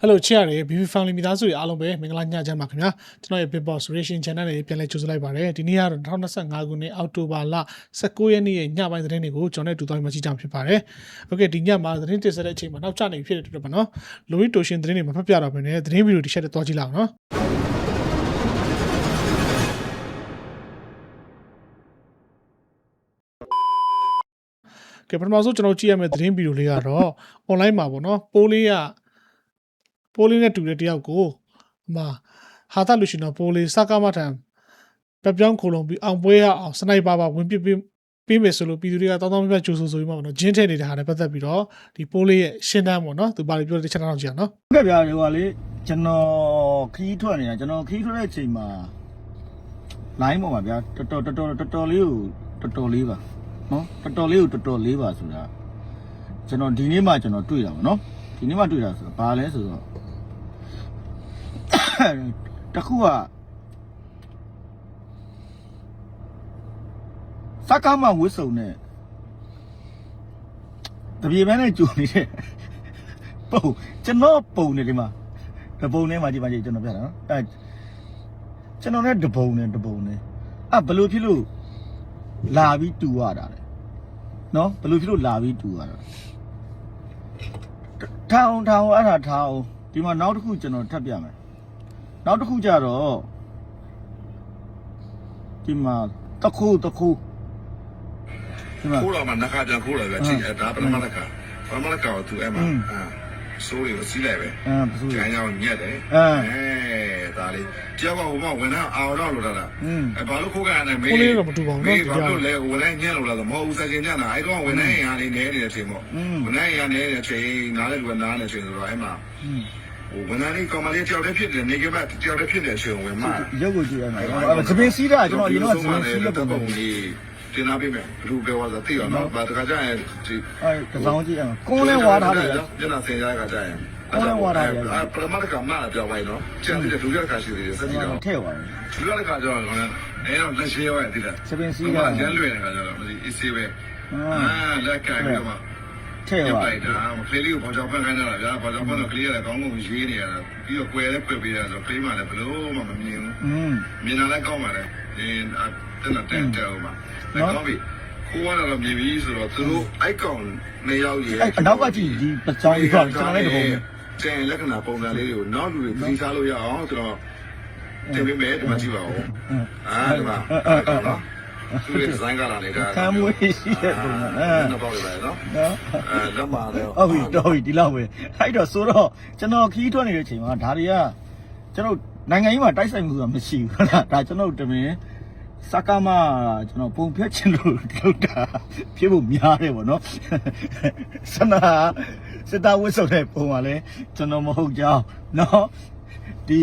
အဲ့လိုချစ်ရတယ် BB Family မိသားစုတွေအားလုံးပဲမင်္ဂလာညချမ်းပါခင်ဗျာကျွန်တော်ရဲ့ Big Boss Reaction Channel လေးပြန်လည်ကြိုဆိုလိုက်ပါတယ်ဒီနေ့ကတော့2025ခုနှစ်အောက်တိုဘာလ19ရက်နေ့ရဲ့ညပိုင်းသတင်းတွေကိုကျွန်တော်နဲ့တူသွားမှကြည့်ကြမှာဖြစ်ပါတယ်โอเคဒီညမှာသတင်းတင်ဆက်တဲ့အချိန်မှာနောက်ကျနေဖြစ်တဲ့တူတယ်ပါနော်လိုရီတိုရှင်သတင်းတွေမဖတ်ပြတော့ဘဲနဲ့သတင်းဗီဒီယိုတစ်ချက်တည်းသွားကြည့်လောက်နော် ကဲပထမဆုံးကျွန်တော်ကြည့်ရမယ့်သတင်းဗီဒီယိုလေးကတော့ online မှာပေါ့နော်ပိုးလေးက ပိုးလေးနဲ့တူတဲ့တယောက်ကိုအမဟာတာလူရှင်တော်ပိုးလေးစကားမထံပပြောင်းခိုလုံပြီးအောင်ပွဲရအောင်စနိုက်ပါပါဝင်ပစ်ပေးပေးမယ်ဆိုလို့ပြည်သူတွေကတောင်းတောင်းပြပြကြိုးဆိုဆိုပြီးမှပေါ့နော်ဂျင်းထဲနေတဲ့ဟာနဲ့ပတ်သက်ပြီးတော့ဒီပိုးလေးရဲ့ရှင်းတန်းပေါ့နော်သူဘာလို့ပြောတဲ့ချက်တောင်ကြည့်အောင်နော်ဟုတ်ကဲ့ဗျာဒီကလေကျွန်တော်ခီးထွက်နေတာကျွန်တော်ခီးထွက်တဲ့အချိန်မှာ line ပေါ်မှာဗျာတော်တော်တော်တော်တော်တော်လေးကိုတော်တော်လေးပါနော်တော်တော်လေးကိုတော်တော်လေးပါဆိုတာကျွန်တော်ဒီနေ့မှကျွန်တော်တွေ့တာပါနော်ဒီနေ့မှတွေ့တာဆိုတော့ဘာလဲဆိုတော့ တစ်ခုကစကားမဝစ်စုံနဲ့တပြေပန်းနဲ့ကြုံနေတဲ့ပုံကျွန်တော်ပုံနေဒီမှာတပုံထဲမှာဒီမှာကျွန်တော်ပြတာနော်အဲကျွန်တော်လည်းတပုံနဲ့တပုံနဲ့အဲဘယ်လိုဖြစ်လို့လာပြီးတူရတာလဲနော်ဘယ်လိုဖြစ်လို့လာပြီးတူရတာလဲထောင်ထောင်အဲ့ဒါထောင်ဒီမှာနောက်တစ်ခုကျွန်တော်ထပ်ပြမယ် နောက်တစ်ခုကြတော့ဒီမှာတခုတခုဒီမှာခိုးလာမှာနှခါပြန်ခိုးလာပဲချိန်အဲဒါပထမနှခါပထမနှခါကသူအဲ့မှာအာဆိုးတွေကိုစီးလိုက်ပဲအဲဆိုးကျန်ရောက်ညက်တယ်အဲဒါလေးတယောက်ကဟိုမှာဝင်တော့အော်တော့လို့တာလားအဲဘာလို့ခိုးကြရလဲမေးခိုးလေးတော့မတူပါဘူးနော်ဘာလို့လဲဝင်လိုက်ညက်လို့လားမဟုတ်ဘူးစကင်ညက်တာအဲတော့ဝင်လိုက်ရင်ဟာလေးနဲနေတယ်ထင်ပေါ့ဝင်လိုက်ရင်နဲနေတယ်ထင်နားလည်းလူကနားနေတယ်ဆိုတော့အဲ့မှာ อืมဟိုဝင်နေကောင်မလေးတယောက်တည်းဖြစ်တယ်နေကဘတယောက်တည်းဖြစ်တဲ့အချိန်ဝင်မှာရုပ်ကိုကြည့်ရမှာအဲ့သပင်စီးတာကျွန်တော်အရင်ကသပင်စီးတဲ့ပုံစံတင်လာပြီမယ်ဘလူပဲဝါသာသိရနော်ဘာတခါကျရင်ဒီအဲကစောင်းကြည့်ရမှာကုန်းလဲဝါထားတယ်ဗျာညနာစင်ရကကြရင်ကုန်းလဲဝါထားတယ်ဗျာပရမတ်ကမှပြောင်းပါနော်ကျန်တဲ့လူရကရှိသေးတယ်စက်ကြီးတော့ထဲ့သွားတယ်လူရကကြောင်းတော့အဲတော့လက်ရှိရောတိတာစပင်စီးတာရန်လွယ်နေတာကြောင့်မသိအစ်စေးပဲအာလက်ကဲတော့မှ ထဲ့ပြသွားပိုတယ်က်တာကလေးလေးကိုပေါ်ကြောင်ဖန်ခိုင်းတာဗျာပေါ်ကြောင်ဖန်တော့ကလေးရတယ်ကောင်းကောင်းရေးနေရတာပြီးတော့ကွယ်လည်းဖွက်ပေးရဆိုကလေးမှလည်းဘလို့မှမမြင်ဘူးอืมမြင်လာလည်းကောင်းပါလေဒီအဲ့ဒါတက်တယ်ဦးမှာလည်းကောင်းပြီခိုးရတော့မြင်ပြီဆိုတော့သူတို့အိုက်ကောင်နေရောက်ရေးအဲ့အနောက်ကကြည့်ဒီပကြောင်းကြီးကကျွန်တော်လည်းတပုံနဲ့ကျန်လက္ခဏာပုံစံလေးတွေကိုနောက်လူတွေသိစားလို့ရအောင်ကျွန်တော်တင်ပေးမယ်ဒီမှာကြည့်ပါဦးအာဒီမှာနော် သူရဲ့ဒီဇိုင်းကလာနေတာခံမွေးရှိတဲ့ပုံစံအဲနော်ပေါ့လေနော်နော်အဲလက်မှာလည်းဟုတ်ပြီတော်ပြီဒီလောက်ပဲအဲ့တော့ဆိုတော့ကျွန်တော်ခီးထွက်နေတဲ့အချိန်မှာဒါတွေကကျွန်တော်နိုင်ငံရေးမှာတိုက်ဆိုင်မှုဆိုတာမရှိဘူးဟုတ်လားဒါကျွန်တော်တမင်စကားမကျွန်တော်ပုံဖြတ်ချင်လို့လုပ်တာဖြစ်ဖို့များတယ်ဗောနော်စနာစစ်သားဝတ်စုံတဲ့ပုံကလည်းကျွန်တော်မဟုတ်ကြောင်းနော်ဒီ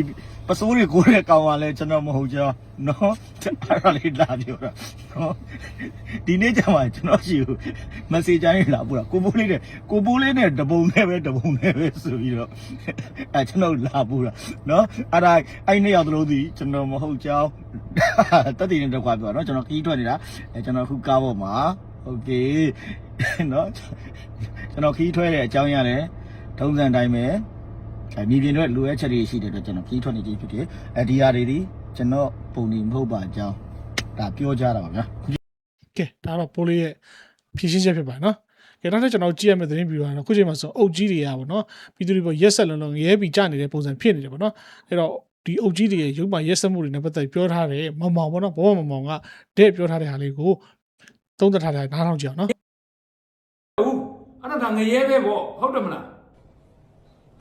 ပစိုးတွေကိုတဲ့ကောင်ကလည်းကျွန်တော်မဟုတ်ကြောင်းနော်အဲ့ဒါလေးလာပြောတာနော်ဒီနေ့ကျမှကျွန်တော်ရှိဘူး message တိုင်းလာပို့တာကိုပိုးလေးနဲ့ကိုပိုးလေးနဲ့တပုံနဲ့ပဲတပုံနဲ့ပဲဆိုပြီးတော့အဲကျွန်တော်လာပို့တာနော်အဲ့ဒါအဲ့နှစ်ယောက်သလုံးစီကျွန်တော်မဟုတ်ကြောင်းတက်တည်နေတော့ကွာပြောနော်ကျွန်တော်ခီးထွက်နေတာအဲကျွန်တော်ခုကားပေါ်မှာโอเคနော်ကျွန်တော်ခီးထွက်တဲ့အကြောင်းရတယ်ထုံးစံတိုင်းပဲ အဲမြေပြင်တော့လိုအပ်ချက်တွေရှိတဲ့အတွက်ကျွန်တော်ခီးထွက်နေခြင်းဖြစ်တယ်အဲဒီဟာတွေဒီကျွန်တော်ပုံနေမဟုတ်ပါအကြောင်းဒါပြောကြတာပါဗျာကဲဒါတော့ပိုးလေးရဲ့ဖြည့်ရှင်းချက်ဖြစ်ပါနော်ကဲနောက်ထပ်ကျွန်တော်ကြည့်ရမယ့်သတင်းဗီဒီယိုကတော့ခုချိန်မှာဆိုအုတ်ကြီးတွေကပေါ့နော်ပြည်သူတွေပေါ့ရက်ဆက်လုံးလုံးရဲပြီးကြနေတဲ့ပုံစံဖြစ်နေတယ်ပေါ့နော်အဲ့တော့ဒီအုတ်ကြီးတွေရဲ့ရုပ်မှရက်ဆက်မှုတွေနဲ့ပတ်သက်ပြောထားတယ်မောင်မောင်ပေါ့နော်ဘောမောင်မောင်ကတဲ့ပြောထားတဲ့ဟာလေးကိုသုံးသပ်ထားတဲ့နားထောင်ကြအောင်နော်ဟုတ်အဲ့ဒါဒါငရဲပဲပေါ့ဟုတ်တယ်မလား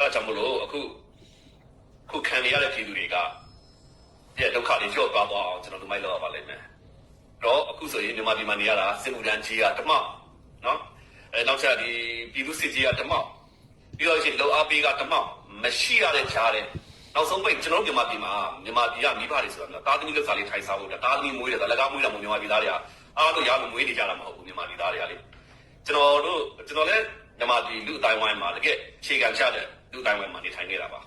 အဲကြောင့်မလို့အခုခုခံနေရတဲ့ပြည်သူတွေကပြဒုက္ခတွေကြော့သွားသွားအောင်ကျွန်တော်တို့မိုက်လောက်ပါလိမ့်မယ်။တော့အခုဆိုရင်မြန်မာပြည်မှာနေရတာစစ်မှုထမ်းကြီးကတမောက်နော်အဲနောက်ချက်ဒီပြည်သူစစ်ကြီးကတမောက်ပြီးတော့ရှင်လောအားပေးကတမောက်မရှိရတဲ့ကြားတဲ့နောက်ဆုံးပိတ်ကျွန်တော်တို့မြန်မာပြည်မှာမြန်မာပြည်ကမိဘတွေဆိုတာမျိုးတာသမီလက်စားလေးထိုင်စားဖို့တာသမီမွေးတယ်ဒါလည်းကားမွေးတာမမြန်မာပြည်သားတွေကအားလို့ရလို့မွေးနေကြတာမဟုတ်ဘူးမြန်မာပြည်သားတွေကလေကျွန်တော်တို့ကျွန်တော်လည်းမြန်မာပြည်လူအတိုင်းဝိုင်းမှာတကယ်ခြေခံချတဲ့ လူအတိုင်းဝိုင်းမှာနေထိုင်နေတာပါ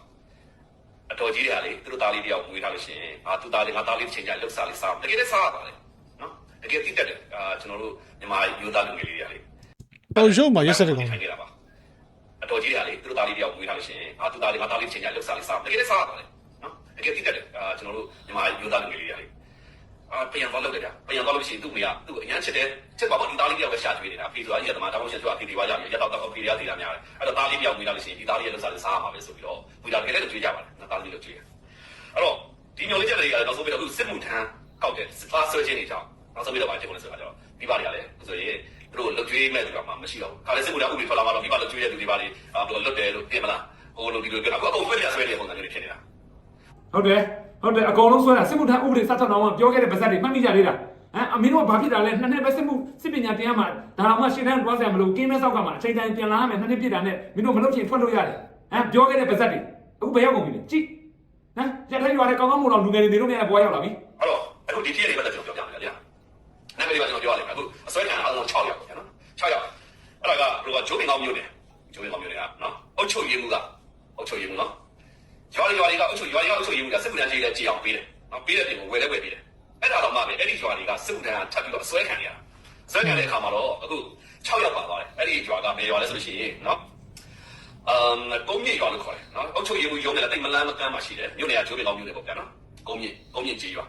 အတော်ကြီးတွေကလေသူတို့သားလေးတယောက်မွေးထားလို့ရှိရင်ငါသူ့သားလေးငါသားလေးတစ်ချိန်ကျလှုပ်စားလေးစားတကယ်လည်းစားရပါလေနော်တကယ်တိတက်တယ်အာကျွန်တော်တို့ညီမယူသားလူငယ်လေးတွေကလေတော့ရုပ်မှရက်ဆက်တဲ့ကောင်ထိုင်နေတာပါအအတော်ကြီးတွေကလေသူတို့သားလေးတယောက်မွေးထားလို့ရှိရင်အာသူသားလေးငါသားလေးချင်းကြလှုပ်စားလေးစားတကယ်လည်းစားရတယ်နော်တကယ်တိတက်တယ်အာကျွန်တော်တို့ညီမယူသားလူငယ်လေးတွေလေ အာပြန်သွားလုပ်လိုက်တာပြန်သွားလို့ရှိရင်သူ့မိကသူ့အញ្ញချစ်တယ်ချစ်ပါတော့ဒီသားလေးတယောက်ကရှာကျွေးနေတာဖေဆိုတာကြီးကတမန်တောင်းရှင်သူကဖေဒီဝါကြပြီရက်တော့တော့ဖေရသေးတာများတယ်အဲ့တော့သားလေးတယောက်မွေးထားလို့ရှိရင်ဒီသားလေးရဲ့လှုပ်စားလေးစားရမှာပဲဆိုပြီးတော့မွေးတာတကယ်လည်းကျွေးကြပါတယ်နော်သားလေးလို့ကျွေးတယ်အဲ့တော့ဒီမျိုးလေးချက်တွေကနောက်ဆုံးပြီးတော့အခုစစ်မှုထမ်းကောက်တဲ့စစ်သားဆွဲခြင်းတွေကြောင့်နောက်ဆုံးပြီးတော့ဗာဖြစ်ကုန်လဲဆိုတာကျတော့မိဘတွေကလည်းဆိုရင်သူတို့လွတ်ကျွေးမဲ့သူကမှမရှိတော့ဘူးခါလေစစ်မှုထမ်းဥပဒေထွက်လာမှတော့မိဘလွတ်ကျွေးတဲ့သူတွေပါလေအာဘယ်လိုလွတ်တယ်လို့ပြင်မလားဟိုလိုဒီလိုပြောတာအခုအကုန်ဆွဲပြဆွဲနေတဲ့ပုံစံမျိုးတွေဖြစ်နေတာဟုတ်တယ် ဟုတ်တယ်အကောင်လုံးဆွဲတာစစ်မှုထမ်းဥပဒေစတ်ထောက်တော်မှာပြောခဲ့တဲ့ပါဇက်တွေမှတ်မိကြသေးတာဟမ်အမင်းတို့ကဘာဖြစ်တာလဲနှစ်နှစ်ပဲစစ်မှုစစ်ပညာတရားမှာဒါတော့မှရှင်းတန်းတွားစရာမလိုကင်းမဲဆောက်ကမှအချိန်တိုင်းပြန်လာမယ်နှစ်နှစ်ပြည့်တာနဲ့မင်းတို့မလုပ်ချင်ထွက်လို့ရတယ်ဟမ်ပြောခဲ့တဲ့ပါဇက်တွေအခုဘယ်ရောက်ကုန်ပြီလဲကြည့်ဟမ်ရက်ထိုက်ရွာတဲ့ကောင်းကောင်းမွန်အောင်လူငယ်တွေနေလို့လည်းဘွားရောက်လာပြီအဲ့တော့အခုဒီတည့်ရတွေပတ်သက်ကျွန်တော်ပြောပြမယ်ဗျာနာမည်ကကျွန်တော်ပြောရလိမ့်မယ်အခုအစွဲခံအားလုံး6ယောက်ပေါ့နော်6ယောက်အဲ့ဒါကဘယ်လိုကဂျိုးပင်ကောင်းမျိုးနေဂျိုးပင်ကောင်းမျိုးတွေကနော်အုတ်ချုပ်ရည်မှုကအုတ်ချုပ်ရည်မှုနော် ရွာတွေရွာတွေကအုတ်ချုပ်ရွာတွေကအုတ်ချုပ်ရည်မှုကစစ်ပညာကြီးတဲ့ကြည်အောင်ပေးတယ်နော်ပေးတဲ့ပြင်ကိုဝယ်လဲဝယ်ပေးတယ်အဲ့ဒါတော့မှပဲအဲ့ဒီရွာတွေကစစ်ပညာထပ်ပြီးတော့အစွဲခံရတာစွဲခံတဲ့အခါမှာတော့အခု6ယောက်ပါသွားတယ်အဲ့ဒီရွာကဘယ်ရွာလဲဆိုလို့ရှိရင်နော်အမ်ကုန်းမြေရွာလို့ခေါ်တယ်နော်အုတ်ချုပ်ရည်မှုရုံးနဲ့တိတ်မလန်းမကမ်းမှရှိတယ်မြို့နယ်ကဂျိုးပင်ကောင်းမျိုးတွေပေါ့ဗျာနော်ကုန်းမြေကုန်းမြေကြီးရွာ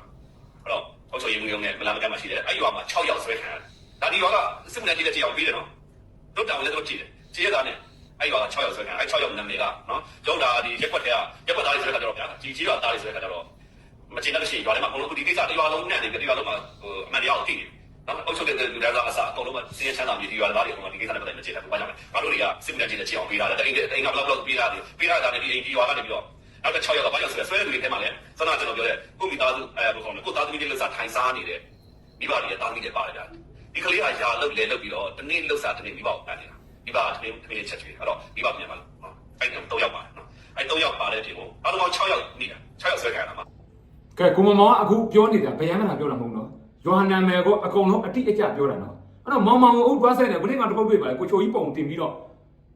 အဲ့တော့အုတ်ချုပ်ရေးမှုရုံးနဲ့မလာမကမ်းမှာရှိတယ်အဲ့ဒီရွာမှာ6ယောက်ဆွဲခံရတယ်ဒါဒီရွာကစစ်မှုထမ်းကြီးတဲ့6ယောက်ပြီးတယ်နော်တို့တောင်လည်းတို့ကြည့်တယ်ကြည့်ရတာနဲ့ အဲ့ဒီရွာက6ယောက်ဆွဲခံအဲ့6ယောက်နာမည်ကနော်ကျုံးတာဒီရက်ွက်ထဲကရက်ွက်သားလေးဆွဲခံကြတော့ဗျာကြီးကြီးရွာသားလေးဆွဲခံကြတော့မကျင်တဲ့ရှိရွာထဲမှာဘုံလုံးဒီကိစ္စတရွာလုံးနဲ့ဒီရွာလုံးမှာဟိုအမှန်တရားကိုသိနေနော်အုတ်ချုပ်တဲ့လူတွေကအစားအကုန်လုံးကစင်းချမ်းသာမြေဒီရွာသားတွေအကုန်လုံးဒီကိစ္စနဲ့ပတ်သက်မချင်ဘူးဘာကြောင့်လဲငါတို့တွေကစစ်မှုထမ်းကြီးတဲ့6ယောက်ပြီးတာတဲ့အိမ်အိမ်ကဘလောက်ဘလောက်ပြီးတာဒီပြီးတာဒါနဲ့ဒီအိမ်ဒီရွာကနေပြီးတော့နောက်တစ်6ယောက်ကဘာကြောင့်ဆွဲဆွဲတဲ့လူတွေထဲမှာလည်းစနာကျွန်တော်ပြောတဲ့ကိုမိသားစုအဲဘယ်လိုခေါ်လဲကိုသားသမီးတွေလက်စားထိုင်စားနေတဲ့မိဘတွေရဲ့တာသမီတွေပါတယ်ဗျာဒီကလေးကယာလုတ်လဲလုတ်ပြီးတော့တနေ့လှုပ်စားတနေ့မိဘကိုပန်းနေတာ မိဘကတနေ့တနေ့ချက်ချွေအဲ့တော့မိဘပြန်ပါလို့နော်အဲ့တော့၃ယောက်ပါတယ်နော်အဲ့၃ယောက်ပါတဲ့ပြင်ကိုအားလုံးပေါင်း6ယောက်နေတာ6ယောက်ဆွဲခံရတာမှာကဲကိုမမောင်ကအခုပြောနေတာဗယံမနာပြောတာမဟုတ်တော့ယောဟန်နာမယ်ကိုအကုန်လုံးအတိအကျပြောတာနော်အဲ့တော့မောင်မောင်ကိုအုပ်တွားဆဲတယ်ဘယ်နေ့မှတစ်ပုတ်တွေ့ပါလေကိုချိုကြီးပုံတင်ပြီးတော့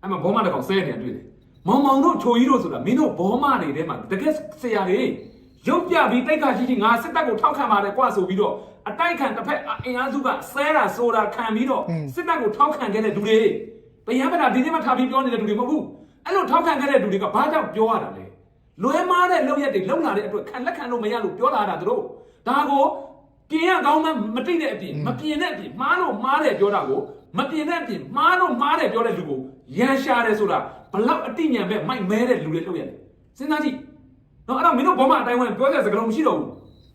အဲ့မှာဘောမတစ်ကောင်ဆဲနေတာတွေ့တယ်မောင်မောင်တို့ချိုကြီးတို့ဆိုတာမင်းတို့ဘောမတွေထဲမှာတကယ်ဆရာတွေရုပ်ပြပြီးတိုက်ခါကြီးကြီးငါစစ်တပ်ကိုထောက်ခံပါတယ်ကွာဆိုပြီးတော့အတိုက်ခံတစ်ဖက်အင်အားစုကဆဲတာဆိုတာခံပြီးတော့စစ်တပ်ကိုထောက်ခံခဲ့တဲ့လူတွေ ဗယံမနာဒီနေ့မှထားပြီးပြောနေတဲ့လူတွေမဟုတ်ဘူးအဲ့လိုထောက်ခံခဲ့တဲ့လူတွေကဘာကြောင့်ပြောရတာလဲလွဲမားတဲ့လောက်ရက်တွေလုံလာတဲ့အတွက်ခံလက်ခံလို့မရလို့ပြောလာတာသူတို့ဒါကိုပြင်ရကောင်းမှမတိတဲ့အပြင်မပြင်တဲ့အပြင်မှားလို့မှားတယ်ပြောတာကိုမပြင်တဲ့အပြင်မှားလို့မှားတယ်ပြောတဲ့လူကိုရန်ရှာတယ်ဆိုတာဘလောက်အတိညာပဲမိုက်မဲတဲ့လူတွေလောက်ရတယ်စဉ်းစားကြည့်နော်အဲ့တော့မင်းတို့ဘောမအတိုင်းဝင်ပြောတဲ့စကားလုံးမရှိတော့ဘူး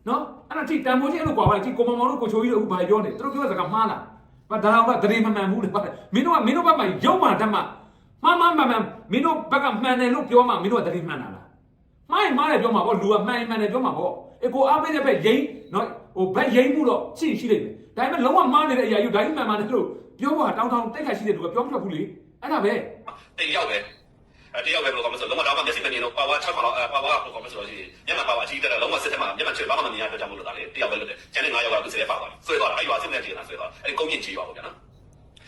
နော်အဲ့ဒါကြည့်တန်ဖိုးချင်းအဲ့လိုကွာပါလေကြည့်ကိုမောင်မောင်တို့ကိုချိုကြီးတို့အခုဘာပြောနေသူတို့ပြောတဲ့စကားမှားလား ဘာဒါတော့ကတရေမမှန်ဘူးလေမင်းတို့ကမင်းတို့ဘက်မှာရုံမှတတ်မှမှားမှန်မှန်မှန်မင်းတို့ဘက်ကမှန်တယ်လို့ပြောမှမင်းတို့ကတရေမှန်တာလားမိုင်းမားတယ်ပြောမှာပေါ့လူကမှန်မှန်တယ်ပြောမှာပေါ့အေကိုအားပေးတဲ့ဘက်ရိမ့်နော်ဟိုဘက်ရိမ့်မှုတော့ရှိရှိလိမ့်မယ်ဒါပေမဲ့လုံးဝမှားနေတဲ့အရာယူဒိုင်းမှန်မှန်တယ်လို့ပြောပါတောင်းတောင်းတိတ်ခါရှိတဲ့လူကပြောမထွက်ဘူးလေအဲ့ဒါပဲတရောက်ပဲအဲ တရောက်ပဲဘယ်လိုကောင်းမလဲဆိုလုံးဝတော့မျက်စိမမြင်တော့ပါဝါ6ပါလောက်ပါဝါဘယ်လိုကောင်းမလဲဆိုတော့မျက်မှန်ပါဝါအကြီးတဲ့လုံးဝစစ်ထဲမှာမျက်မှန်ချွေဘာမှမမြင်ရတဲ့ကြောင့်မလို့တာလေတယောက်ပဲလို့တယ်ကျန်တဲ့9ယောက်ကသူစစ်ထဲပါသွားတယ်ဆွဲသွားတာအဲ့ရွာစစ်နဲ့ကြည့်နေတာဆွဲသွားအဲ့ကုန်းမြင့်ကြီးရွာပေါ့ဗျာနော်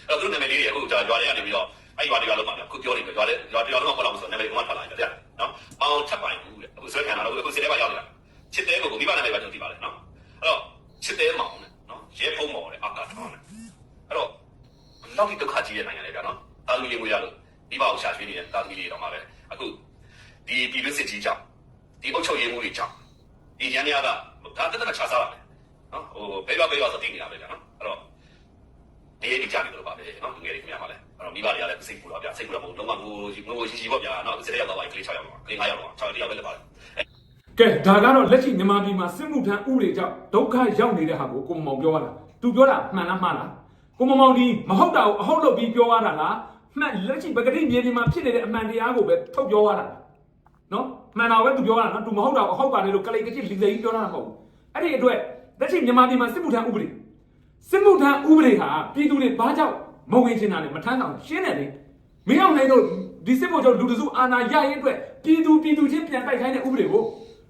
အဲ့တော့သူနာမည်လေးတွေအခုရွာတွေကနေပြီးတော့အဲ့ရွာတွေရွာလုံးမှာခုပြောနေပြီရွာတွေရွာတွေရွာလုံးမှာပေါ်လာလို့ဆိုနာမည်ကမှထွက်လာတယ်ဗျာနော်မောင်ထပ်ပိုင်ဘူးတဲ့အခုဆွဲခံလာတော့အခုစစ်ထဲမှာရောက်နေတာချစ်တဲ့ကိုမိဘနာမည်ပဲကျွန်တော်သိပါတယ်နော်အဲ့တော့ချစ်တဲ့မောင်နဲ့နော်ရဲဖုံးမောင်နဲ့အာကာထောင်းနဲ့အဲ့တော့နောက်ပြီးဒုက္ခကြီးရဲ့နိုင်ငံလေးဗျာနော်တာသမီလေးကိုရလို့ မိဘကိုရှာရွေးနေတဲ့တာသမီလေးတော့မှာပဲအခုဒီပြည်တွင်းစစ်ကြီးကြောင့်ဒီအုပ်ချုပ်ရေးမှုတွေကြောင့်ဒီရန်ရကဒါတက်တက်ချာစားပါမယ်နော်ဟိုဘယ်ရွာဘယ်ရွာဆိုသိနေတာပဲဗျာနော်အဲ့တော့ဒီရေးဒီကြနေတော့ပါပဲနော်ငယ်လေးခင်ဗျာပါလဲအဲ့တော့မိဘတွေကလည်းစိတ်ပူတော့ဗျာစိတ်ပူတော့မဟုတ်လုံးဝငိုငိုရှိရှိပေါ့ဗျာနော်စစ်တဲ့ရောက်တော့ပါကလေး6ယောက်တော့ကလေး9ယောက်တော့6ယောက်တယောက်ပဲလည်းပါတယ်ကဲဒါကတော့လက်ရှိမြန်မာပြည်မှာစစ်မှုထမ်းဥပဒေကြောင့်ဒုက္ခရောက်နေတဲ့ဟာကိုကိုမမောင်ပြောရတာသူပြောတာမှန်လားမှားလားကိုမမောင်ဒီမဟုတ်တာကိုအဟုတ်လို့ပြီးပြောရတာလား မှန်လက်ရှိပကတိမြေပြင်မှာဖြစ်နေတဲ့အမှန်တရားကိုပဲထုတ်ပြောရတာနော်မှန်တာပဲသူပြောရတာနော်သူမဟုတ်တာကိုအဟုတ်ပါတယ်လို့ကလေးကကြီးလီလိပြောတာမဟုတ်ဘူးအဲ့ဒီအတွက်လက်ရှိမြန်မာပြည်မှာစစ်မှုထမ်းဥပဒေစစ်မှုထမ်းဥပဒေဟာပြည်သူတွေဘာကြောင့်မဝင်ချင်တာလဲမထမ်းဆောင်ရှင်းတယ်လေမင်းအောင်နိုင်တို့ဒီစစ်မှုချုပ်လူတစုအာဏာရရင်အတွက်ပြည်သူပြည်သူချင်းပြန်တိုက်ခိုင်းတဲ့ဥပဒေကို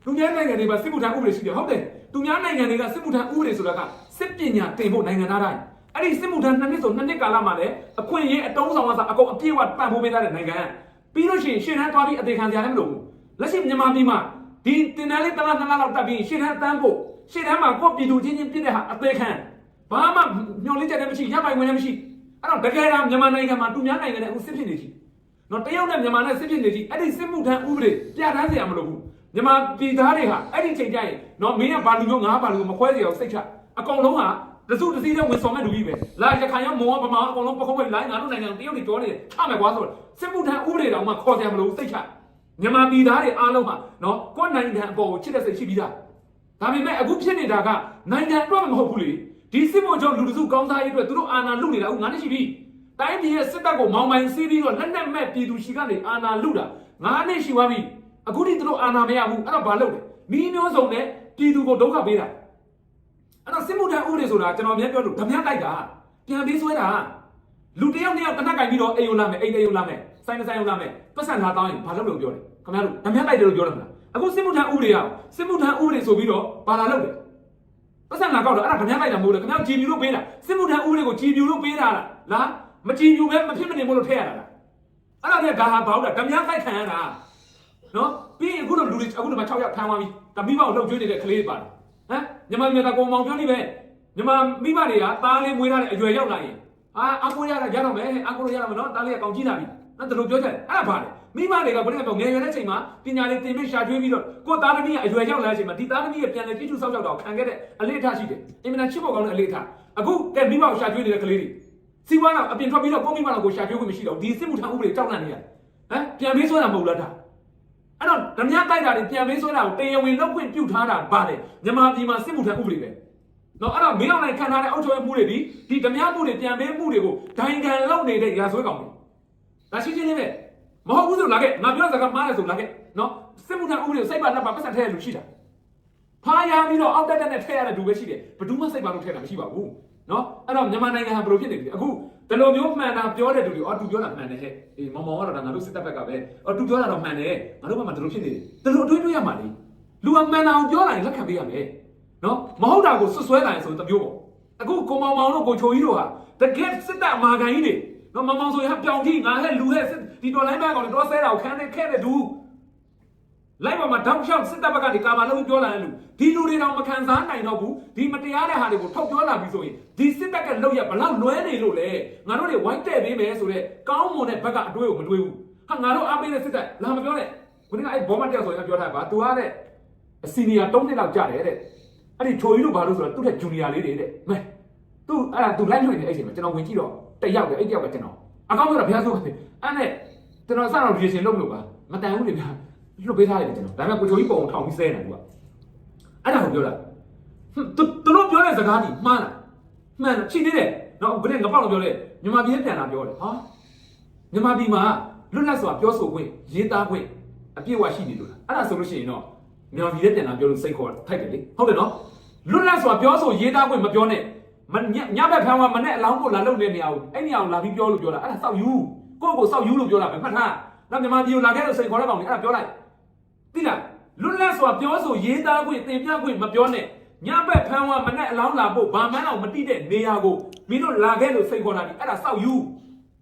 လူများနိုင်ငံတွေမှာစစ်မှုထမ်းဥပဒေရှိတယ်ဟုတ်တယ်သူများနိုင်ငံတွေကစစ်မှုထမ်းဥပဒေဆိုတာကစစ်ပညာတင်ဖို့နိုင်ငံသားတိုင်း အဲ့ဒီစစ်မှုထမ်းနှစ်နှစ်ဆိုနှစ်နှစ်ကာလမှာလည်းအခွင့်အရေးအတုံးဆောင်ကစားအကုန်အပြည့်အဝပံ့ပိုးပေးတဲ့နိုင်ငံပြီးလို့ရှိရင်ရှင်းထမ်းသွားပြီးအသေးခံစရာလည်းမလိုဘူးလက်ရှိမြန်မာပြည်မှာဒီတင်တန်းလေးတလားတလားလောက်တက်ပြီးရှင်းထမ်းတန်းဖို့ရှင်းထမ်းမှာကိုပြည်သူချင်းချင်းပြည့်တဲ့ဟာအသေးခံဘာမှမျောလင်းချက်လည်းမရှိရပိုင်ဝင်လည်းမရှိအဲ့တော့တကယ်တော့မြန်မာနိုင်ငံမှာတူများနိုင်ငံနဲ့အခုစစ်ဖြစ်နေကြည့်နော်တရုတ်နဲ့မြန်မာနဲ့စစ်ဖြစ်နေကြည့်အဲ့ဒီစစ်မှုထမ်းဥပဒေပြဋ္ဌာန်းစရာမလိုဘူးမြန်မာပြည်သားတွေဟာအဲ့ဒီချိန်ကျရင်နော်မင်းကဘာလူမျိုးငါဘာလူမျိုးမခွဲစေအောင်စိတ်ချအကောင်လုံးဟာ တစုတစည်းတဲ့ဝင်ဆောင်မဲ့လူကြီးပဲလာရခိုင်ရောမောဗမာအကောင်လုံးပခုံးပဲလိုင်းငါတို့နိုင်ငံတရုတ်တွေကြောနေတယ်ချမယ်ကွာဆိုတော့စစ်မှုထမ်းဥပဒေတောင်မှခေါ်တယ်မလို့စိတ်ချမြန်မာပြည်သားတွေအားလုံးဟာနော်ကိုယ်နိုင်ငံအပေါ်ကိုချစ်တဲ့စိတ်ရှိပြီးသားဒါပေမဲ့အခုဖြစ်နေတာကနိုင်ငံအတွက်မဟုတ်ဘူးလေဒီစစ်မှုချုပ်လူတစုကောင်းစားရေးအတွက်သူတို့အာဏာလုနေတာအခုငါနဲ့ရှိပြီတိုင်းပြည်ရဲ့စစ်တပ်ကိုမောင်းပိုင်စီးပြီးတော့လက်နက်မဲ့ပြည်သူရှိကနေအာဏာလုတာငါးနှစ်ရှိသွားပြီအခုထိသူတို့အာဏာမရဘူးအဲ့တော့ဘာလုပ်လဲမိမျိုးစုံနဲ့ပြည်သူကိုဒုက္ခပေးတာ အဲ့တော့စစ်မှုထမ်းဥပဒေဆိုတာကျွန်တော်များပြောလို့ဓမြတိုက်တာပြန်ပြီးဆွဲတာလူတစ်ယောက်တစ်ယောက်တနက်ကင်ပြီးတော့အိမ်ယုံလာမယ်အိမ်တယုံလာမယ်စိုင်းတစ်ဆိုင်ယုံလာမယ်ပတ်စံလာတောင်းရင်ဘာလုပ်လို့ပြောတယ်ခင်ဗျားတို့ဓမြတိုက်တယ်လို့ပြောတယ်မလားအခုစစ်မှုထမ်းဥပဒေကစစ်မှုထမ်းဥပဒေဆိုပြီးတော့ဘာလာလုပ်လဲပတ်စံလာကောက်တော့အဲ့ဒါဓမြတိုက်တာမဟုတ်လေခင်ဗျားကြည်ပြူလို့ပေးတာစစ်မှုထမ်းဥပဒေကိုကြည်ပြူလို့ပေးတာလားလားမကြည်ပြူပဲမဖြစ်မနေမို့လို့ထည့်ရတာလားအဲ့ဒါကဒါဟာဘာလို့လဲဓမြခိုက်ခံရတာနော်ပြီးရင်အခုတော့လူတွေအခုတော့မှ6ယောက်ခံသွားပြီဒါမိဘကိုလှုပ်ကျွေးနေတဲ့ကလေးတွေပါတယ်ဟ မ်ညီမညီမကောင်မောင်ပြောနေပဲညီမမိဘတွေကသားလေးမွေးထားတဲ့အရွယ်ရောက်လာရင်အာအကိုရတာရတော့မယ်အကိုရရတော့မယ်နော်သားလေးကကောင်ကြီးလာပြီနော်ဒါလိုပြောကြတယ်အဲ့ဒါဘာလဲမိဘတွေကဘယ်နဲ့ပြောငယ်ရွယ်တဲ့ချိန်မှာပညာလေးသင်ပြီးရှာကျွေးပြီးတော့ကိုသားသမီးကအရွယ်ရောက်လာတဲ့အချိန်မှာဒီသားသမီးရဲ့ပြန်လည်ကြည့်ရှုစောင့်ရှောက်တော့ခံခဲ့တဲ့အလေးအထားရှိတယ်အင်မတန်ချစ်ဖို့ကောင်းတဲ့အလေးအထားအခုကဲမိဘကိုရှာကျွေးနေတဲ့ကလေးတွေစီးပွားတော့အပြင်ထွက်ပြီးတော့ကိုမိမတော်ကိုရှာပြိုးခွင့်မရှိတော့ဘူးဒီစစ်မှုထမ်းဥပဒေတောက်လန့်နေရတယ်ဟမ်ပြန်ပေးဆွဲတာမဟုတ်လားဒါ အဲ့တော့ဓမြတိုက်တာတွေပြန်မင်းဆွဲတာကိုတရားဝင်လောက်ခွင့်ပြုထားတာပါတယ်မြန်မာပြည်မှာစစ်မှုထမ်းဥပဒေပဲနော်အဲ့တော့မင်းအောင်နိုင်ခံထားတဲ့အုပ်ချုပ်ရေးမှုတွေဒီဒီဓမြမှုတွေပြန်မင်းမှုတွေကိုဒိုင်ကန်လောက်နေတဲ့ရာဇဝဲကောင်တွေဒါရှိချင်းလေးပဲမဟုတ်ဘူးဆိုလာခဲ့ငါပြောတဲ့စကားမှားတယ်ဆိုလာခဲ့နော်စစ်မှုထမ်းဥပဒေကိုစိတ်ပါလက်ပါပတ်စံထဲရလို့ရှိတာဖားရပြီးတော့အောက်တက်တက်နဲ့ထဲရတဲ့လူပဲရှိတယ်ဘယ်သူမှစိတ်ပါလို့ထဲတာမရှိပါဘူးနော်အဲ့တော့မြန်မာနိုင်ငံဟာဘယ်လိုဖြစ်နေလဲအခု ဒီလိုမျိုးမှန်တာပြောတဲ့လူတွေအော်သူပြောတာမှန်တယ်ဟဲ့အေးမောင်မောင်ကတော့ဒါငါတို့စစ်တပ်ဘက်ကပဲအော်သူပြောတာတော့မှန်တယ်ငါတို့ဘက်မှာဒီလိုဖြစ်နေတယ်ဒီလိုအတွေးတွေးရမှာလေလူကမှန်တာအောင်ပြောတာရင်လက်ခံပေးရမယ်နော်မဟုတ်တာကိုဆွဆွဲတာရင်ဆိုတမျိုးပေါ့အခုကိုမောင်မောင်တို့ကိုချိုကြီးတို့ဟာတကယ်စစ်တပ်အမာခံကြီးတွေနော်မောင်မောင်ဆိုရင်ဟာပြောင်ကြီးငါဟဲ့လူဟဲ့ဒီတော်လိုင်းဘက်ကောင်တော်ဆဲတာကိုခံနေခဲ့တဲ့သူ လိုက်ပါမှာတောက်လျှောက်စစ်တပ်ဘက်ကနေကာမလုံးပြောလာတဲ့လူဒီလူတွေတော့မခံစားနိုင်တော့ဘူးဒီမတရားတဲ့ဟာတွေကိုထုတ်ပြောလာပြီဆိုရင်ဒီစစ်တပ်ကလောက်ရဘလောက်လွဲနေလို့လဲငါတို့တွေဝိုင်းတဲ့ပေးမယ်ဆိုတော့ကောင်းမွန်တဲ့ဘက်ကအတွေးကိုမတွေးဘူးဟာငါတို့အားပေးတဲ့စစ်တပ်လာမပြောနဲ့ခုနကအဲ့ဘောမတက်ဆိုရင်ပြောထားပါ तू ကတဲ့အစီနီယာ၃နှစ်လောက်ကြာတယ်တဲ့အဲ့ဒီချိုကြီးတို့ဘာလို့ဆိုတော့သူ့တဲ့ဂျူနီယာလေးတွေတဲ့မဲ तू အဲ့ဒါ तू လိုက်လွှင့်နေအဲ့ချိန်မှာကျွန်တော်ဝင်ကြည့်တော့တက်ရောက်တယ်အဲ့တယောက်ကကျွန်တော်အကောင်းဆုံးတော့ဘုရားဆိုတယ်အဲ့နဲ့ကျွန်တော်စတော့ဒီရှင်လုပ်လို့ပါမတန်ဘူးလေဗျာ လွတ်ပေးထားတယ်ကျွန်တော်ဒါပေမဲ့ကိုချိုကြီးပုံထောင်ပြီးဆဲနေသူကအဲ့ဒါကိုပြောတာဟွန်းသူသူတို့ပြောတဲ့စကားကြီးမှားလားမှန်တယ်ချိန်နေတယ်နော်ဘယ်နဲ့ငပေါက်လို့ပြောလဲမြန်မာပြည်ပြန်လာပြောတယ်ဟာမြန်မာပြည်မှာလွတ်လပ်စွာပြောဆိုခွင့်ရေးသားခွင့်အပြည့်အဝရှိနေလို့လားအဲ့ဒါဆိုလို့ရှိရင်တော့မြန်မာပြည်ပြန်လာပြောလို့စိတ်ခေါ်ထိုက်တယ်လေဟုတ်တယ်နော်လွတ်လပ်စွာပြောဆိုရေးသားခွင့်မပြောနဲ့မညညဘက်ဖမ်းသွားမနဲ့အလောင်းကိုလာလုံတဲ့နေရာကိုအဲ့နေရာကိုလာပြီးပြောလို့ပြောတာအဲ့ဒါစောက်ယူကိုယ့်ကိုစောက်ယူလို့ပြောတာပဲမှတ်ထားနော်မြန်မာပြည်ကိုလာခဲ့လို့စိတ်ခေါ်တဲ့ကောင်ကြီးအဲ့ဒါပြောလိုက် သိလားလွတ်လပ်စွာပြောဆိုရေးသားခွင့်သင်ပြခွင့်မပြောနဲ့ညဘက်ဖမ်းဝါမနဲ့အလောင်းလာဖို့ဘာမှန်းတော့မတိတဲ့နေရာကိုမင်းတို့လာခဲ့လို့စိတ်ခေါ်လာပြီအဲ့ဒါစောက်ယူ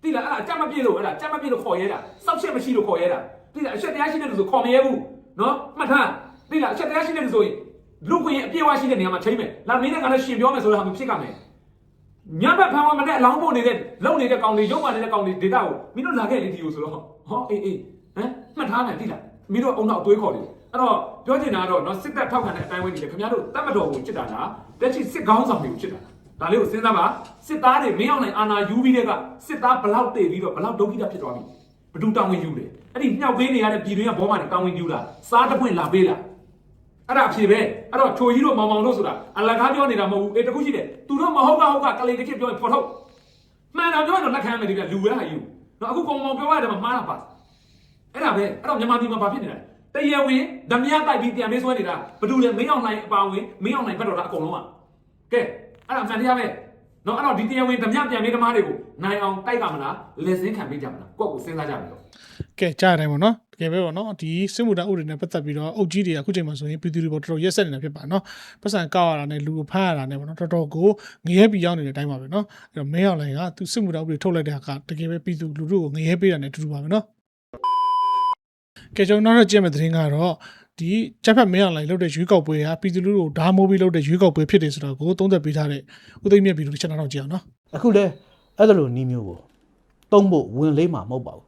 သိလားအဲ့ဒါအကြမ်းမပြည့်လို့အဲ့ဒါအကြမ်းမပြည့်လို့ခေါ်ရဲတာစောက်ချက်မရှိလို့ခေါ်ရဲတာသိလားအချက်တရားရှိတဲ့လူဆိုခေါ်မရဲဘူးနော်မှတ်ထားသိလားအချက်တရားရှိတဲ့လူဆိုရင်လူခွင့်အပြည့်အဝရှိတဲ့နေရာမှာချိန်မယ်လာမင်းနဲ့ကလည်းရှင်ပြောမယ်ဆိုတော့ဟာမျိုးဖြစ်ကမယ်ညဘက်ဖမ်းဝါမနဲ့အလောင်းပို့နေတဲ့လုံနေတဲ့ကောင်တွေရုံမာနေတဲ့ကောင်တွေဒေတာကိုမင်းတို့လာခဲ့လေဒီကိုဆိုတော့ဟောအေးအေးဟမ်မှတ်ထားမယ်သိလား မင်းတို့အုံနောက်အသွေးခေါ်တယ်အဲ့တော့ပြောချင်တာကတော့နော်စစ်တပ်ထောက်ခံတဲ့အတိုင်းဝန်းနေတယ်ခင်ဗျားတို့တတ်မတော်ကိုချစ်တာလားတက်ချစ်စစ်ကောင်းဆောင်တွေကိုချစ်တာလားဒါလေးကိုစဉ်းစားပါစစ်သားတွေမင်းအောင်နိုင်အာနာယူပြီးတဲ့ကစစ်သားဘလောက်တည်ပြီးတော့ဘလောက်ဒုက္ခိတဖြစ်သွားပြီဘယ်သူတောင်းဝင်ယူတယ်အဲ့ဒီမြောက်ပေးနေရတဲ့ပြည်တွင်းကဘောမှာတောင်းဝင်ယူတာစားတပွင့်လာပေးလားအဲ့ဒါအဖြေပဲအဲ့တော့ချိုကြီးတို့မောင်မောင်တို့ဆိုတာအလကားပြောနေတာမဟုတ်ဘူးအေးတခုရှိတယ်သူတို့မဟုတ်ကဟုတ်ကကလေးတစ်ချက်ပြောရင်ဖော်ထုတ်မှန်တော့ပြောရင်တော့လက်ခံမယ်ဒီကလူပဲဟာယူနော်အခုကောင်မောင်ပြောရတယ်မှာမှားတာပါ အဲ့ဒါပဲအဲ့တော့မြန်မာပြည်မှာဘာဖြစ်နေလဲတရားဝင်ဓမြတိုက်ပြီးပြန်ပေးဆွဲနေတာဘယ်သူလဲမင်းအောင်နိုင်အပါဝင်မင်းအောင်နိုင်ဘက်တော်တာအကုန်လုံးอ่ะကဲအဲ့ဒါအမှန်တရားပဲเนาะအဲ့တော့ဒီတရားဝင်ဓမြပြန်ပေးသမားတွေကိုနိုင်အောင်တိုက်ကမလားလက်စင်းခံပေးကြမလားကိုယ့်ကိုစဉ်းစားကြပြီတော့ ကဲကြားရတိုင်းပေါ့နော်တကယ်ပဲပေါ့နော်ဒီစစ်မှုထမ်းဥပဒေနဲ့ပတ်သက်ပြီးတော့အုပ်ကြီးတွေကအခုချိန်မှာဆိုရင်ပြည်သူတွေပေါ်တော်တော်ရက်ဆက်နေတာဖြစ်ပါနော်ပတ်စံကောက်ရတာနဲ့လူကိုဖမ်းရတာနဲ့ပေါ့နော်တော်တော်ကိုငရဲပြီးရောက်နေတဲ့အတိုင်းပါပဲနော်အဲ့တော့မင်းအောင်လိုင်ကသူစစ်မှုထမ်းဥပဒေထုတ်လိုက်တဲ့အခါတကယ်ပဲပြည်သူလူထုကိုငရဲပေးတာနဲ့အတူတူပါပဲနော် ကဲကျွန်တော်တို့ကြည့်မယ့်သတင်းကတော့ဒီချက်ဖက်မင်းအောင်လိုင်လုပ်တဲ့ရွေးကောက်ပွဲကပြည်သူလူထုကိုဓာမိုးပြီးလုပ်တဲ့ရွေးကောက်ပွဲဖြစ်တယ်ဆိုတော့ကိုသုံးသက်ပေးထားတဲ့ဥသိမ်းမြတ်ပြည်သူတစ်ချက်နောက်ကြည့်အောင်နော်အခုလဲအဲ့ဒါလိုနီးမျိုးကိုတုံးဖို့ဝင်လေးမှာမဟုတ်ပါဘူး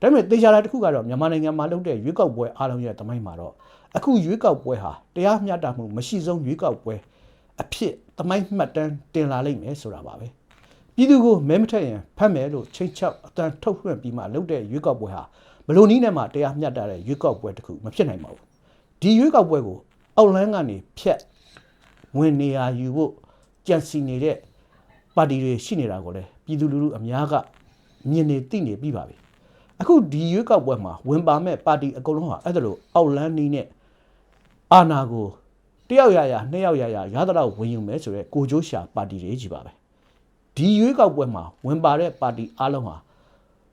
ဒါပေမဲ့တေချာတာတစ်ခုကတော့မြန်မာနိုင်ငံမှာလုပ်တဲ့ရွေးကောက်ပွဲအားလုံးရဲ့တမိုင်းမှာတော့အခုရွေးကောက်ပွဲဟာတရားမျှတမှုမရှိဆုံးရွေးကောက်ပွဲအဖြစ်တမိုင်းမှတ်တမ်းတင်လာလိမ့်မယ်ဆိုတာပါပဲပြည်သူကိုမဲမထက်ရင်ဖတ်မယ်လို့ချိန်ချောက်အတန်ထုတ်လွှင့်ပြီးမှလုပ်တဲ့ရွေးကောက်ပွဲဟာ ဘယ်လို့နည်းနဲ့မှတရားမျှတတဲ့ရွေးကောက်ပွဲတစ်ခုမဖြစ်နိုင်ပါဘူးဒီရွေးကောက်ပွဲကိုအောက်လန်းကနေဖြတ်ဝင်နေရာယူဖို့ကြံစီနေတဲ့ပါတီတွေရှိနေတာကိုလည်းပြည်သူလူထုအများကမြင်နေသိနေပြီးပါပြီအခုဒီရွေးကောက်ပွဲမှာဝင်ပါမဲ့ပါတီအကုန်လုံးဟာအဲ့ဒါလိုအောက်လန်းနီးနဲ့အာနာကိုတယောက်ရရနှစ်ယောက်ရရရသလောက်ဝင်ယူမယ်ဆိုတော့ကိုကျိုးရှာပါတီတွေကြီးပါပဲဒီရွေးကောက်ပွဲမှာဝင်ပါတဲ့ပါတီအားလုံးဟာ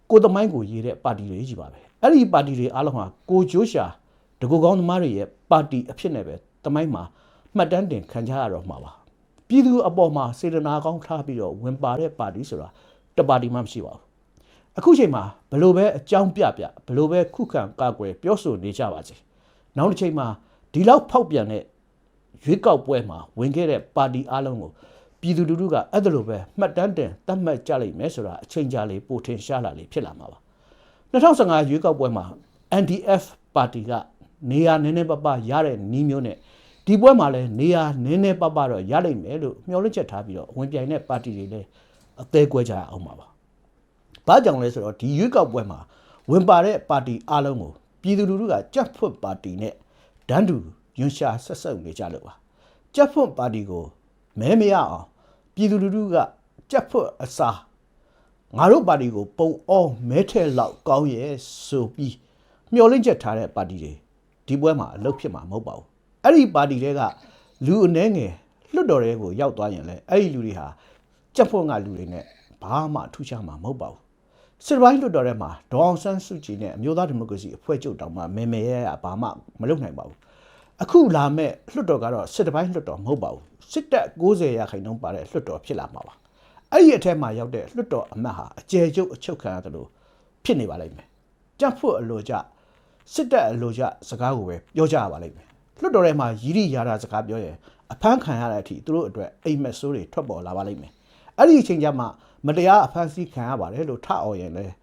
ကိုသမိုင်းကိုရေးတဲ့ပါတီတွေကြီးပါပဲအဲ့ဒီပါတီတွေအားလုံးဟာကိုကျိုးရှာတကူကောင်းသမားတွေရဲ့ပါတီအဖြစ်နဲ့ပဲသမိုင်းမှာမှတ်တမ်းတင်ခံကြရတော့မှာပါပြည်သူအပေါ်မှာစေတနာကောင်းထားပြီးတော့ဝင်ပါတဲ့ပါတီဆိုတာတစ်ပါတီမှမရှိပါဘူးအခုချိန်မှာဘလို့ပဲအကြောင်းပြပြဘလို့ပဲခုခံကာကွယ်ပြောဆိုနေကြပါစေနောက်တစ်ချိန်မှာဒီလောက်ဖောက်ပြန်တဲ့ရွေးကောက်ပွဲမှာဝင်ခဲ့တဲ့ပါတီအားလုံးကို ပြည်သူလူထုကအဲ့ဒါလိုပဲမှတ်တမ်းတင်သတ်မှတ်ကြလိမ့်မယ်ဆိုတာအချိန်ကြာလေးပိုထင်ရှားလာလေးဖြစ်လာမှာပါ2015ရွေးကောက်ပွဲမှာ NDF ပါတီကနေရာနည်းနည်းပပရတဲ့နီးမျိုးနဲ့ဒီပွဲမှာလည်းနေရာနည်းနည်းပပတော့ရလိမ့်မယ်လို့မျှော်လင့်ချက်ထားပြီးတော့ဝင်ပြိုင်တဲ့ပါတီတွေလည်းအသေးကွဲကြရအောင်ပါပါဘာကြောင့်လဲဆိုတော့ဒီရွေးကောက်ပွဲမှာဝင်ပါတဲ့ပါတီအားလုံးကိုပြည်သူလူထုကကြက်ဖွတ်ပါတီနဲ့ဒန်းတူယွန်ရှာဆက်ဆုပ်နေကြလို့ပါကြက်ဖွတ်ပါတီကို မဲမရအောင်ပြည်သူလူထုကကြက်ဖွတ်အစားငါတို့ပါတီကိုပုံအောင်မဲထဲလောက်ကောင်းရဲ့ဆိုပြီးမျှော်လင့်ချက်ထားတဲ့ပါတီတွေဒီပွဲမှာအလုပ်ဖြစ်မှာမဟုတ်ပါဘူးအဲ့ဒီပါတီတွေကလူအနှဲငယ်လွတ်တော်တွေကိုရောက်သွားရင်လည်းအဲ့ဒီလူတွေဟာကြက်ဖွတ်ကလူတွေနဲ့ဘာမှထူးခြားမှာမဟုတ်ပါဘူးစစ်ပိုင်းလွတ်တော်ထဲမှာဒေါအောင်ဆန်းစုကြည်နဲ့အမျိုးသားဒီမိုကရေစီအဖွဲ့ချုပ်တောင်မှမဲမဲရရဘာမှမလုပ်နိုင်ပါဘူး အခုလာမဲ့လွတ်တော်ကတော့စစ်ပိုင်းလွတ်တော်မဟုတ်ပါဘူးစစ်တပ်90ရာခိုင်နှုန်းပါတဲ့လွတ်တော်ဖြစ်လာမှာပါအဲ့ဒီအထက်မှာရောက်တဲ့လွတ်တော်အမတ်ဟာအကျယ်ကျုပ်အချုပ်ခံရတယ်လို့ဖြစ်နေပါလိမ့်မယ်ကြက်ဖို့အလိုကြစစ်တပ်အလိုကြစကားကိုပဲပြောကြရပါလိမ့်မယ်လွတ်တော်ထဲမှာရည်ရည်ရာတာစကားပြောရင်အဖမ်းခံရတဲ့အထိသူတို့အတွက်အိမ်မက်ဆိုးတွေထွက်ပေါ်လာပါလိမ့်မယ်အဲ့ဒီအချိန်ကျမှမတရားအဖမ်းဆီးခံရပါတယ်လို့ထအော်ရင်လည်း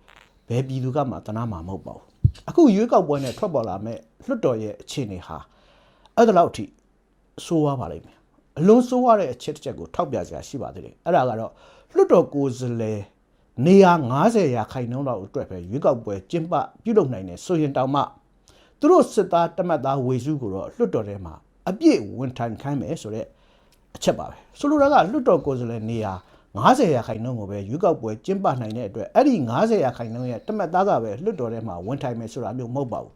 ဘယ်ပြည်သူကမှတနာမှာမဟုတ်ပါဘူးအခုရွေးကောက်ပွဲနဲ့ထွက်ပေါ်လာမဲ့လွတ်တော်ရဲ့အခြေအနေဟာ အဲ့ဒါလောက်အထိဆိုးရပါလိမ့်မယ်အလွန်ဆိုးရတဲ့အချက်တစ်ချက်ကိုထောက်ပြစရာရှိပါသေးတယ်အဲ့ဒါကတော့လွတ်တော်ကိုယ်စားလှယ်နေရာ90ရာခိုင်နှုန်းလောက်အတွက်ပဲရွေးကောက်ပွဲကျင်းပပြုလုပ်နိုင်တယ်ဆိုရင်တောင်မှသူတို့စစ်သားတမတ်သားဝေစုကိုတော့လွတ်တော်ထဲမှာအပြည့်ဝန်ထမ်းခိုင်းမယ်ဆိုတော့အချက်ပါပဲဆိုလိုတာကလွတ်တော်ကိုယ်စားလှယ်နေရာ90ရာခိုင်နှုန်းကိုပဲရွေးကောက်ပွဲကျင်းပနိုင်တဲ့အတွက်အဲ့ဒီ90ရာခိုင်နှုန်းရဲ့တမတ်သားကပဲလွတ်တော်ထဲမှာဝန်ထိုင်မယ်ဆိုတာမျိုးမဟုတ်ပါဘူး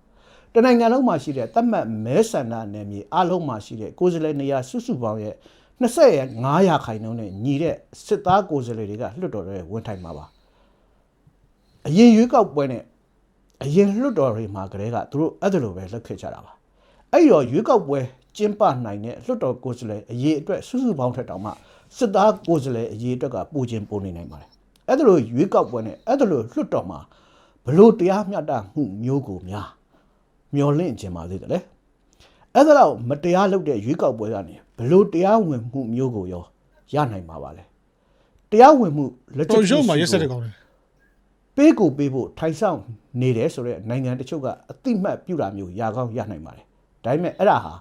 တနိုင်ငံလုံးမှာရှိတဲ့တမတ်မဲဆန္ဒနယ်မြေအလုံးမှာရှိတဲ့ကိုယ်စားလှယ်နေရာစုစုပေါင်းရဲ့25ရာခိုင်နှုန်းနဲ့ညီတဲ့စစ်သားကိုယ်စားလှယ်တွေကလွတ်တော်ထဲဝန်ထိုင်မှာပါအရင်ရွေးကောက်ပွဲနဲ့အရင်လွတ်တော်တွေမှာကလေးကသူတို့အဲ့ဒါလိုပဲလုပ်ခဲ့ကြတာပါအဲ့ဒီတော့ရွေးကောက်ပွဲကျင်းပနိုင်တဲ့လွှတ်တော်ကိုယ်စားလှယ်အရေးအတွက်စုစုပေါင်းထက်တောင်မှစစ်သားကိုယ်စားလှယ်အရေးအတွက်ကပိုချင်းပိုနေနိုင်ပါတယ်အဲ့ဒါလိုရွေးကောက်ပွဲနဲ့အဲ့ဒါလိုလွှတ်တော်မှာဘလို့တရားမျှတမှုမျိုးကိုများ မျော်လင့်ခြင်းပါသေးတယ်လေအဲ့ဒါတော့မတရားလုပ်တဲ့ရွေးကောက်ပွဲကနေဘလို့တရားဝင်မှုမျိုးကိုရောရနိုင်မှာပါလေတရားဝင်မှုလက်ချက်တော်ရုံမှာရက်ဆက်တဲ့ကောင်းတယ်ပေးကိုပေးဖို့ထိုင်ဆောင်နေတယ်ဆိုတော့နိုင်ငံတချို့ကအတိမတ်ပြုတာမျိုးရကောင်းရနိုင်ပါတယ်ဒါပေမဲ့အဲ့ဒါဟာ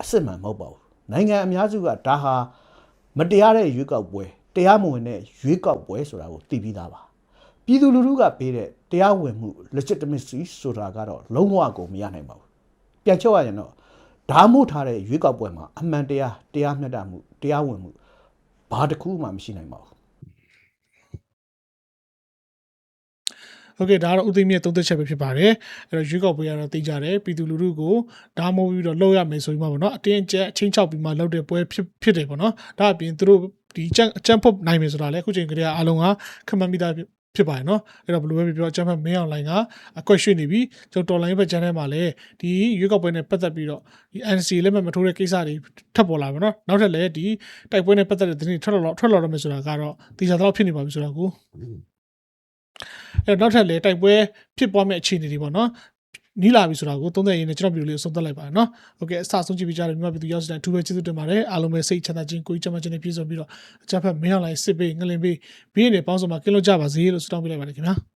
အစစ်မှန်မဟုတ်ပါဘူးနိုင်ငံအများစုကဒါဟာမတရားတဲ့ရွေးကောက်ပွဲတရားမဝင်တဲ့ရွေးကောက်ပွဲဆိုတာကိုသိပြီးသားပါပြည်သူလူထုကပေးတဲ့ တရားဝင်မှု legitimacy ဆိုတာကတော့လုံးဝကိုမရနိုင်ပါဘူးပြန်ချုပ်ရရင်တော့ဓာမှုထားတဲ့ရွေးကောက်ပွဲမှာအမှန်တရားတရားမျှတမှုတရားဝင်မှုဘာတစ်ခုမှမရှိနိုင်ပါဘူးဟုတ်ကဲ့ဒါကတော့ဥသိမ်းမြင့်သုံးသက်ချက်ပဲဖြစ်ပါတယ်အဲ့တော့ရွေးကောက်ပွဲကတော့သိကြတယ်ပြည်သူလူထုကိုဒါမှမဟုတ်ပြီးတော့လှုပ်ရမယ်ဆိုပြီးမှပေါ့နော်အတင်းအကျပ်အချင်းချောက်ပြီးမှလှုပ်တဲ့ပွဲဖြစ်ဖြစ်တယ်ပေါ့နော်ဒါအပြင်သူတို့ဒီအချမ်းအချမ်းဖုတ်နိုင်မယ်ဆိုတာလေအခုချိန်ကလေးအားလုံးကခမန်မိသား ဖြစ်ဖြစ်ပါတယ်နော်အဲ့တော့ဘယ်လိုပဲပြောပြောအချမ်းဖတ်မင်းအောင်လိုင်းကအကွက်ရွှေ့နေပြီကျွန်တော်တော်လိုင်းဘက်ချန်ထဲမှာလည်းဒီရွေးကောက်ပွဲနဲ့ပတ်သက်ပြီးတော့ဒီ NC လက်မှတ်မထိုးတဲ့ကိစ္စတွေထပ်ပေါ်လာပြီနော်နောက်ထပ်လည်းဒီတိုက်ပွဲနဲ့ပတ်သက်တဲ့သတင်းတွေထွက်လာတော့ထွက်လာတော့မယ်ဆိုတာကတော့တေချာတော့ဖြစ်နေပါပြီဆိုတော့ကိုအဲ့တော့နောက်ထပ်လည်းတိုက်ပွဲဖြစ်ပွားမဲ့အခြေအနေတွေပေါ့နော် နီးလာပြီဆိုတာကိုသုံးသပ်ရင်းနဲ့ကျွန်တော်ဗီဒီယိုလေးကိုဆုံးသက်လိုက်ပါရနော်။ Okay အစဆုံးကြည့်ပြီးကြတယ်မြန်မာပြည်သူရောက်စတဲ့အထူးပဲကျေးဇူးတင်ပါတယ်အားလုံးပဲစိတ်ချမ်းသာခြင်းကိုယ်ကြီးချမ်းသာခြင်းနဲ့ပြည့်စုံပြီးတော့အကြမ်းဖက်မင်းအောင်လိုက်စစ်ပေးငလင်ပေးဘေးနဲ့ပေါင်းစုံမှာကင်းလို့ကြပါစေလို့ဆုတောင်းပေးလိုက်ပါတယ်ခင်ဗျာ။